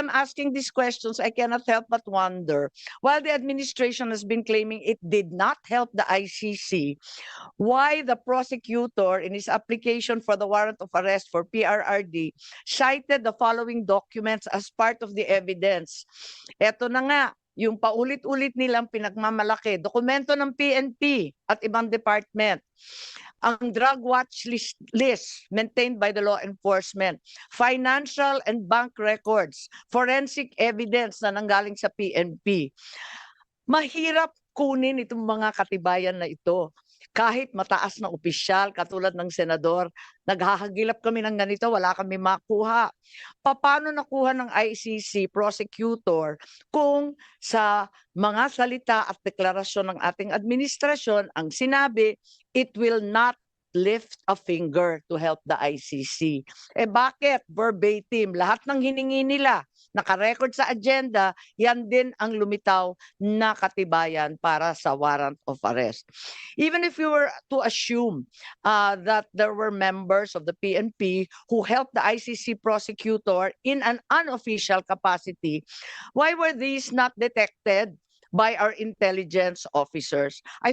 I'm asking these questions, I cannot help but wonder, while the administration has been claiming it did not help the ICC, why the prosecutor in his application for the warrant of arrest for PRRD cited the following documents as part of the evidence. Ito na nga, yung paulit-ulit nilang pinagmamalaki, dokumento ng PNP at ibang department, ang drug watch list, list maintained by the law enforcement, financial and bank records, forensic evidence na nanggaling sa PNP. Mahirap kunin itong mga katibayan na ito. Kahit mataas na opisyal, katulad ng senador, naghahagilap kami ng ganito, wala kami makuha. Paano nakuha ng ICC prosecutor kung sa mga salita at deklarasyon ng ating administrasyon ang sinabi, it will not lift a finger to help the ICC. Eh bakit? Verbatim, lahat ng hiningi nila, nakarecord sa agenda, yan din ang lumitaw na katibayan para sa warrant of arrest. Even if you were to assume uh, that there were members of the PNP who helped the ICC prosecutor in an unofficial capacity, why were these not detected by our intelligence officers? I